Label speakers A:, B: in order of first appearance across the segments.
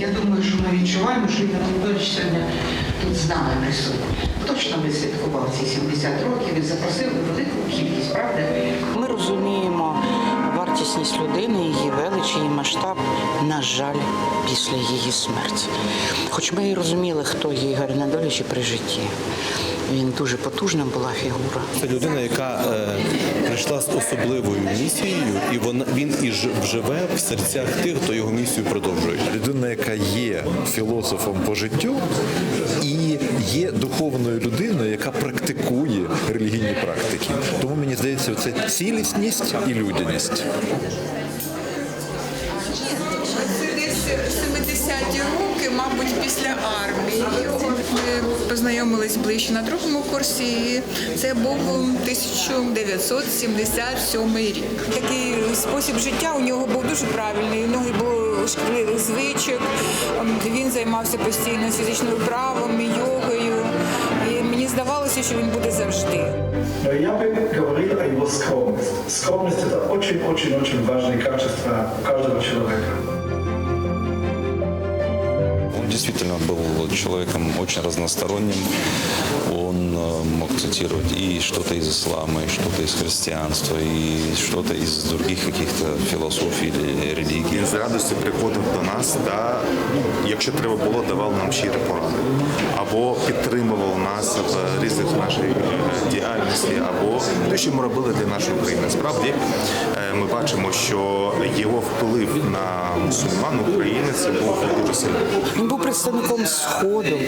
A: Я думаю, що ми відчуваємо, що Ігор Анатолійович сьогодні тут з нами присутній. Точно ми святкував ці 70 років і запросив велику кількість, правда? Ми розуміємо вартісність людини, її велич, її масштаб, на жаль, після її смерті. Хоч ми і розуміли, хто є Ігор Анатолійович при житті. Він дуже потужна була фігура.
B: Це людина, яка е, прийшла з особливою місією, і вона він і ж- вживе в серцях тих, хто його місію продовжує.
C: людина, яка є філософом по життю, і є духовною людиною, яка практикує релігійні практики. Тому мені здається, це цілісність і людяність.
D: Це десь 70-ті роки, мабуть, після армії. Ми познайомились ближче на другому курсі. і Це був 1977 рік. Такий спосіб життя у нього був дуже правильний. У нього було шкільних звичок. Ем, Він займався постійно фізичними вправами, йогою. І мені здавалося, що він буде завжди.
E: Но я бы говорил о его скромности. Скромность – это очень-очень-очень важные качества у каждого человека.
F: Действительно был человеком очень разносторонним. Он мог цитировать и что-то из ислама, и что-то из христианства, и что-то из других каких-то философий или религий.
G: Він з радістю приходив до нас та, ну, якщо треба було, давав нам щирі поради. Або підтримував нас в різних нашій е, діяльності, або те, що ми робили для нашої України. Справді е, ми бачимо, що його вплив на мусульман України це був дуже сильний.
A: Він був представником Сходу,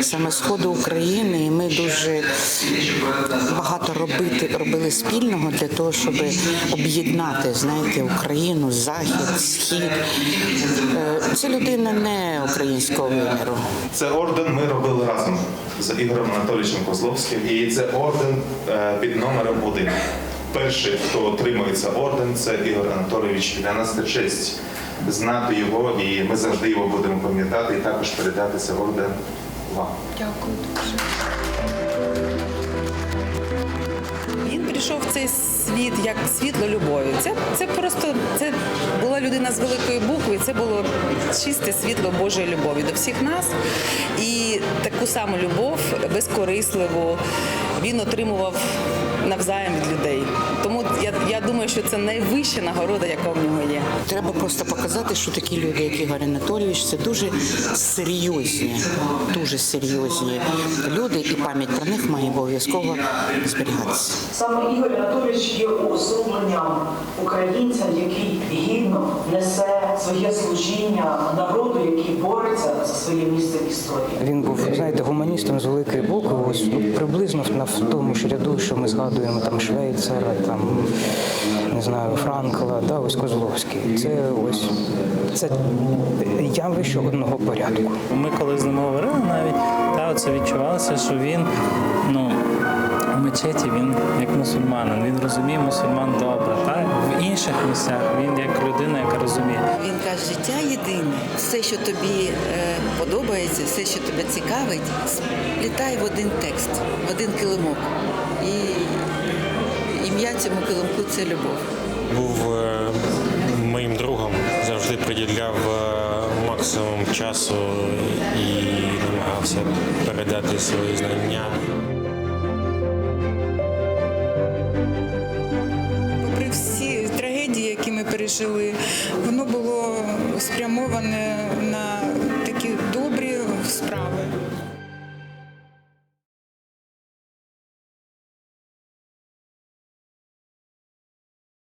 A: саме Сходу України, і ми дуже багато робити, робили спільного для того, щоб об'єднати, знаєте, Україну, Захід, Схід. Е, Це людина не українського виміру.
G: Це орден ми робили разом з Ігорем Анатолійовичем Козловським, і це орден е, під номером один. Перший, хто отримує цей орден, це Ігор Анатолійович. Для нас це честь знати його, і ми завжди його будемо пам'ятати і також передати цей орден вам.
D: Дякую дуже.
H: Цей світ як світло любові. Це, це просто це була людина з великої букви. Це було чисте світло Божої любові до всіх нас. І таку саму любов, безкорисливу, він отримував навзаєм від людей. Тому я, я думаю, що це найвища нагорода, яка в нього є.
A: Треба просто показати, що такі люди, як Ігор Анатолійович, це дуже серйозні, дуже серйозні люди, і пам'ять про них має обов'язково зберігатися.
I: Саме Ігор Анатолійович є уособленням українця, який гідно несе своє служіння народу, який бореться за своє місце в історії.
J: Він був, знаєте, гуманістом з великої букви, ось ну, приблизно в тому ж ряду, що ми згадуємо там Швейцера, там не знаю, Франкла, да, ось Козловський. Це ось це явище одного порядку.
K: Ми коли з ним говорили навіть, та це відчувалося, що він ну, мечеті він як мусульманин, він розуміє мусульман добре. Та? В інших місцях він як людина, яка розуміє.
H: Він каже, життя єдине. Все, що тобі е, подобається, все, що тебе цікавить, сплітай в один текст, в один килимок. І ім'я цьому килимку це любов.
L: був е, моїм другом, завжди приділяв е, максимум часу і намагався передати свої знання.
D: пережили, воно було спрямоване на такі добрі справи.